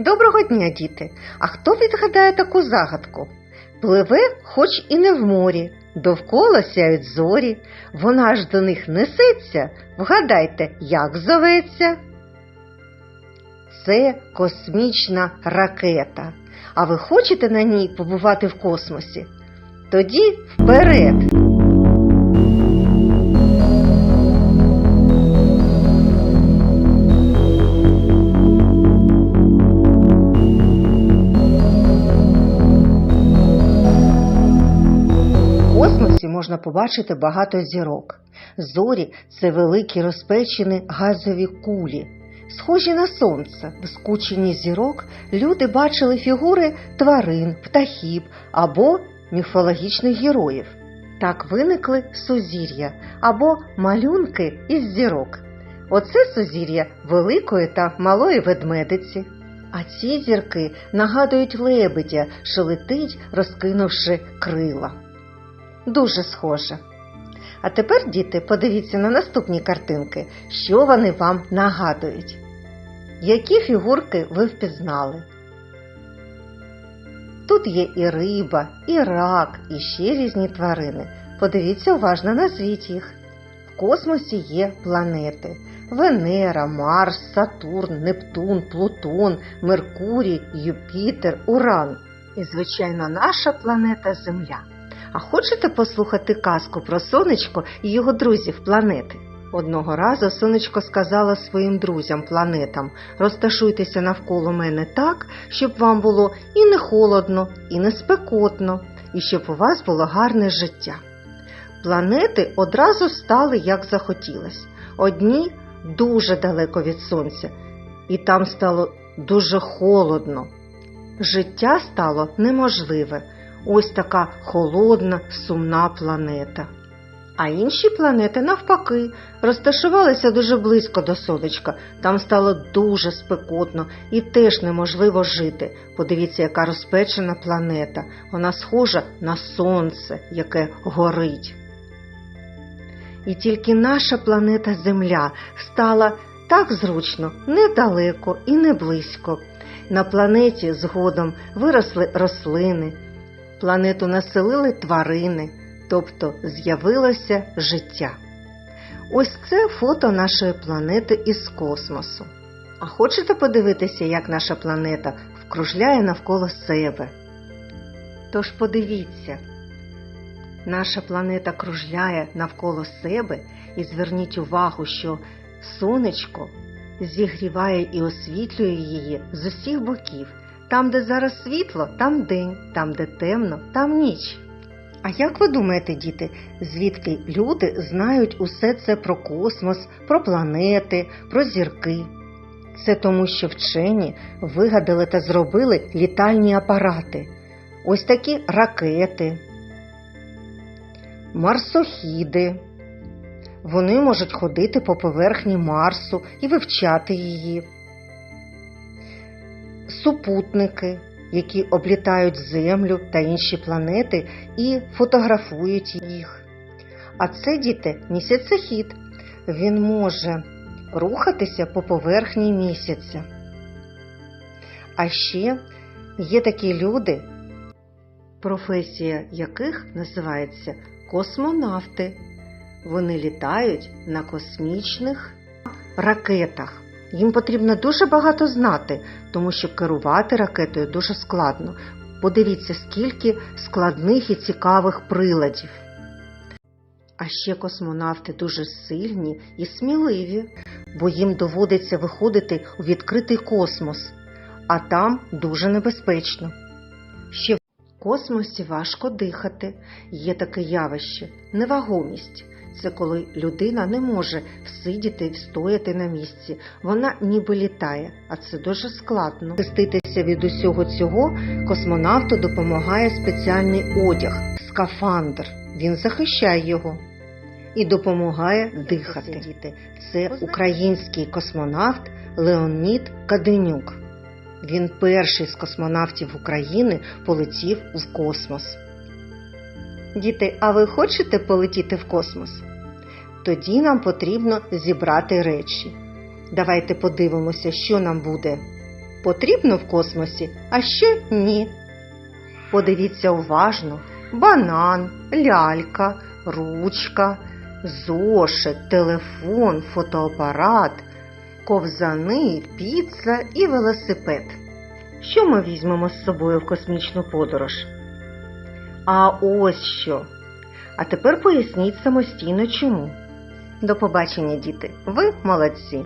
Доброго дня, діти! А хто відгадає таку загадку? Пливе, хоч і не в морі, довкола сяють зорі, вона аж до них несеться. Вгадайте, як зоветься? Це космічна ракета. А ви хочете на ній побувати в космосі? Тоді вперед! Можна побачити багато зірок. Зорі це великі розпечені газові кулі. Схожі на сонце, в скученні зірок люди бачили фігури тварин, птахів або міфологічних героїв. Так виникли сузір'я або малюнки із зірок. Оце сузір'я великої та малої ведмедиці. А ці зірки нагадують лебедя, що летить, розкинувши крила. Дуже схоже. А тепер, діти, подивіться на наступні картинки, що вони вам нагадують. Які фігурки ви впізнали? Тут є і риба, і рак, і ще різні тварини. Подивіться уважно, назвіть їх. В космосі є планети: Венера, Марс, Сатурн, Нептун, Плутон, Меркурій, Юпітер, Уран. І, звичайно, наша планета Земля. А хочете послухати казку про сонечко і його друзів планети? Одного разу сонечко сказала своїм друзям планетам розташуйтеся навколо мене так, щоб вам було і не холодно, і не спекотно, і щоб у вас було гарне життя. Планети одразу стали як захотілось. Одні дуже далеко від сонця, і там стало дуже холодно. Життя стало неможливе. Ось така холодна, сумна планета. А інші планети, навпаки, розташувалися дуже близько до сонечка. Там стало дуже спекотно і теж неможливо жити. Подивіться, яка розпечена планета. Вона схожа на сонце, яке горить. І тільки наша планета Земля стала так зручно, недалеко і не близько. На планеті згодом виросли рослини, планету населили тварини, тобто з'явилося життя. Ось це фото нашої планети із космосу. А хочете подивитися, як наша планета вкружляє навколо себе? Тож подивіться, наша планета кружляє навколо себе і зверніть увагу, що сонечко зігріває і освітлює її з усіх боків. Там, де зараз світло, там день, там, де темно, там ніч. А як ви думаєте, діти, звідки люди знають усе це про космос, про планети, про зірки? Це тому, що вчені вигадали та зробили літальні апарати. Ось такі ракети, марсохіди. Вони можуть ходити по поверхні Марсу і вивчати її. Супутники, які облітають Землю та інші планети і фотографують їх. А це діти місяцехід. Він може рухатися по поверхні місяця. А ще є такі люди, професія яких називається космонавти. Вони літають на космічних ракетах. Їм потрібно дуже багато знати, тому що керувати ракетою дуже складно. Подивіться, скільки складних і цікавих приладів. А ще космонавти дуже сильні і сміливі, бо їм доводиться виходити у відкритий космос, а там дуже небезпечно. Ще в космосі важко дихати. Є таке явище невагомість. Це коли людина не може всидіти і встояти на місці. Вона ніби літає, а це дуже складно. Захиститися від усього цього космонавту допомагає спеціальний одяг скафандр. Він захищає його і допомагає дихати. Це український космонавт Леонід Каденюк. Він перший з космонавтів України полетів в космос. Діти, а ви хочете полетіти в космос? Тоді нам потрібно зібрати речі. Давайте подивимося, що нам буде потрібно в космосі, а що ні. Подивіться уважно: банан, лялька, ручка, зошит, телефон, фотоапарат, ковзани, піца і велосипед. Що ми візьмемо з собою в космічну подорож? А ось що. А тепер поясніть самостійно чому. До побачення, діти. Ви молодці.